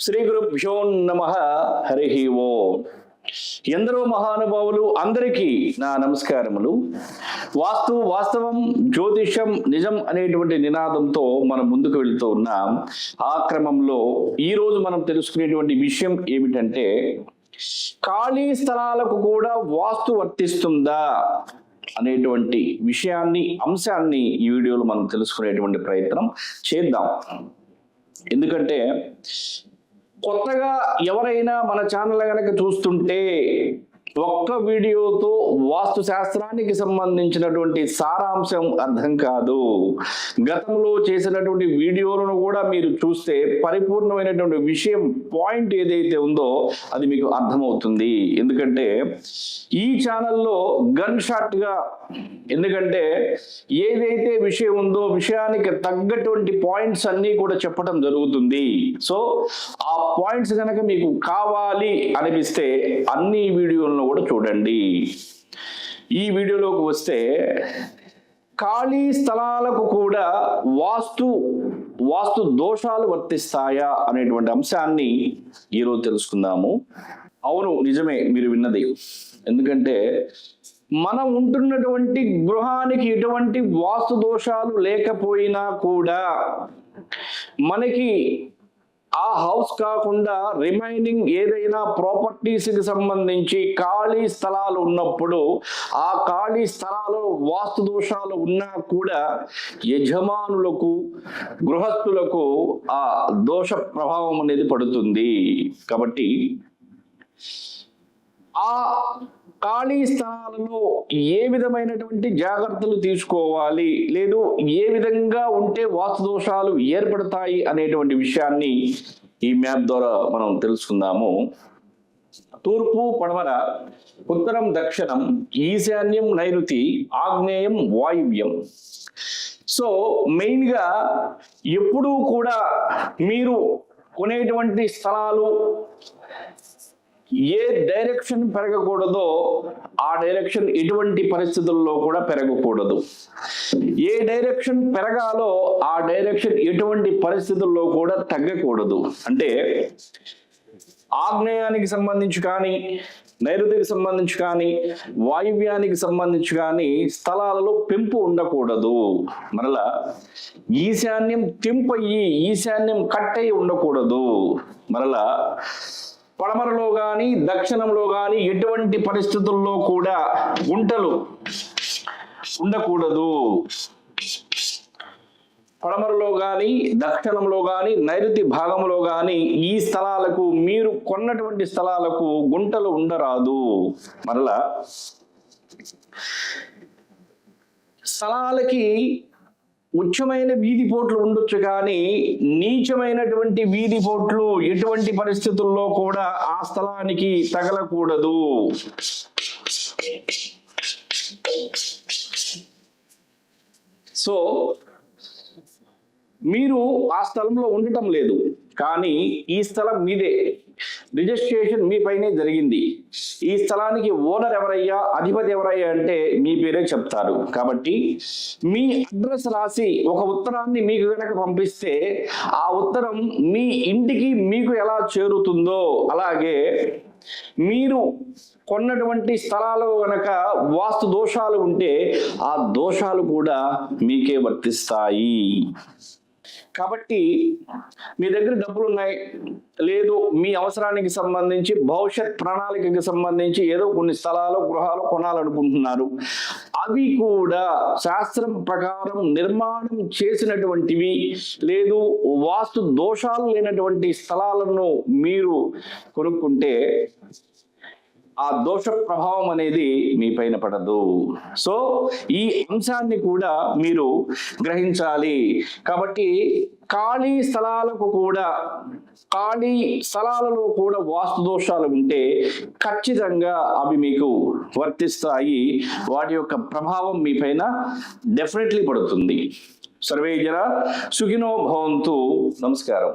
శ్రీ గురుభ్యో నమ. హరి ఓ. ఎందరో మహానుభావులు అందరికీ నా నమస్కారములు. వాస్తు వాస్తవం జ్యోతిషం నిజం అనేటువంటి నినాదంతో మనం ముందుకు వెళుతూ ఉన్నాం. ఆ క్రమంలో ఈరోజు మనం తెలుసుకునేటువంటి విషయం ఏమిటంటే ఖాళీ స్థలాలకు కూడా వాస్తు వర్తిస్తుందా అనేటువంటి విషయాన్ని అంశాన్ని ఈ వీడియోలో మనం తెలుసుకునేటువంటి ప్రయత్నం చేద్దాం. ఎందుకంటే కొత్తగా ఎవరైనా మన ఛానల్ కనుక చూస్తుంటే ఒక్క వీడియోతో వాస్తు శాస్త్రానికి సంబంధించినటువంటి సారాంశం అర్థం కాదు. గతంలో చేసినటువంటి వీడియోలను కూడా మీరు చూస్తే పరిపూర్ణమైనటువంటి విషయం పాయింట్ ఏదైతే ఉందో అది మీకు అర్థమవుతుంది. ఎందుకంటే ఈ ఛానల్లో గన్ షాట్గా ఎందుకంటే ఏదైతే విషయం ఉందో విషయానికి తగ్గటువంటి పాయింట్స్ అన్నీ కూడా చెప్పడం జరుగుతుంది. సో ఆ పాయింట్స్ కనుక మీకు కావాలి అనిపిస్తే అన్ని వీడియోలను కూడా చూడండి. ఈ వీడియోలోకి వస్తే ఖాళీ స్థలాలకు కూడా వాస్తు వాస్తు దోషాలు వర్తిస్తాయా అనేటువంటి అంశాన్ని ఈరోజు తెలుసుకుందాము. అవును నిజమే మీరు విన్నది. ఎందుకంటే మనం ఉంటున్నటువంటి గృహానికి ఎటువంటి వాస్తు దోషాలు లేకపోయినా కూడా మనకి ఆ హౌస్ కాకుండా రిమైనింగ్ ఏదైనా ప్రాపర్టీస్కి సంబంధించి ఖాళీ స్థలాలు ఉన్నప్పుడు ఆ ఖాళీ స్థలాలు వాస్తు దోషాలు ఉన్నా కూడా యజమానులకు గృహస్థులకు ఆ దోష ప్రభావం అనేది పడుతుంది. కాబట్టి ఆ ఖాళీ స్థలాలలో ఏ విధమైనటువంటి జాగ్రత్తలు తీసుకోవాలి? లేదు ఏ విధంగా ఉంటే వాస్తు దోషాలు ఏర్పడతాయి అనేటువంటి విషయాన్ని ఈ మ్యాప్ ద్వారా మనం తెలుసుకుందాము. తూర్పు పడమర ఉత్తరం దక్షిణం ఈశాన్యం నైరుతి ఆగ్నేయం వాయువ్యం. సో మెయిన్గా ఎప్పుడూ కూడా మీరు కొనేటువంటి స్థలాలు ఏ డైరెక్షన్ పెరగకూడదో ఆ డైరెక్షన్ ఎటువంటి పరిస్థితుల్లో కూడా పెరగకూడదు. ఏ డైరెక్షన్ పెరగాలో ఆ డైరెక్షన్ ఎటువంటి పరిస్థితుల్లో కూడా తగ్గకూడదు. అంటే ఆగ్నేయానికి సంబంధించి కానీ నైరుతికి సంబంధించి కానీ వాయువ్యానికి సంబంధించి కానీ స్థలాలలో పెంపు ఉండకూడదు. మరలా ఈశాన్యం తెంపయ్యి ఈశాన్యం కట్ అయి ఉండకూడదు. మరలా పడమరలో కానీ దక్షిణంలో కానీ ఎటువంటి పరిస్థితుల్లో కూడా గుంటలు ఉండకూడదు. పడమరలో కానీ దక్షిణంలో కానీ నైరుతి భాగంలో కానీ ఈ స్థలాలకు మీరు కొన్నటువంటి స్థలాలకు గుంటలు ఉండరాదు. మరలా స్థలాలకి ఉచ్చమైన వీధి పోట్లు ఉండొచ్చు కానీ నీచమైనటువంటి వీధి పోట్లు ఎటువంటి పరిస్థితుల్లో కూడా ఆ స్థలానికి తగలకూడదు. సో మీరు ఆ స్థలంలో ఉండటం లేదు. కానీ ఈ స్థలం మీదే. రిజిస్ట్రేషన్ మీ పైనే జరిగింది. ఈ స్థలానికి ఓనర్ ఎవరయ్యా? అధిపతి ఎవరయ్యా అంటే మీ పేరే చెప్తారు. కాబట్టి మీ అడ్రస్ రాసి ఒక ఉత్తరాన్ని మీకు కనుక పంపిస్తే ఆ ఉత్తరం మీ ఇంటికి మీకు ఎలా చేరుతుందో అలాగే మీరు కొన్నటువంటి స్థలాలు గనక వాస్తు దోషాలు ఉంటే ఆ దోషాలు కూడా మీకే వర్తిస్తాయి. కాబట్టి మీ దగ్గర డబ్బులు ఉన్నాయి లేదు మీ అవసరానికి సంబంధించి భవిష్యత్ ప్రణాళికకి సంబంధించి ఏదో కొన్ని స్థలాలు గృహాలు కొనాలనుకుంటున్నారు. అవి కూడా శాస్త్రం ప్రకారం నిర్మాణం చేసినటువంటివి. లేదు వాస్తు దోషాలు లేనటువంటి స్థలాలను మీరు కొనుక్కుంటే ఆ దోష ప్రభావం అనేది మీ పైన పడదు. సో ఈ అంశాన్ని కూడా మీరు గ్రహించాలి. కాబట్టి ఖాళీ స్థలాలకు కూడా ఖాళీ స్థలాలలో కూడా వాస్తు దోషాలు ఉంటే ఖచ్చితంగా అవి మీకు వర్తిస్తాయి. వాటి యొక్క ప్రభావం మీ పైన డెఫినెట్లీ పడుతుంది. సర్వేజన సుఖినో భవంతు. నమస్కారం.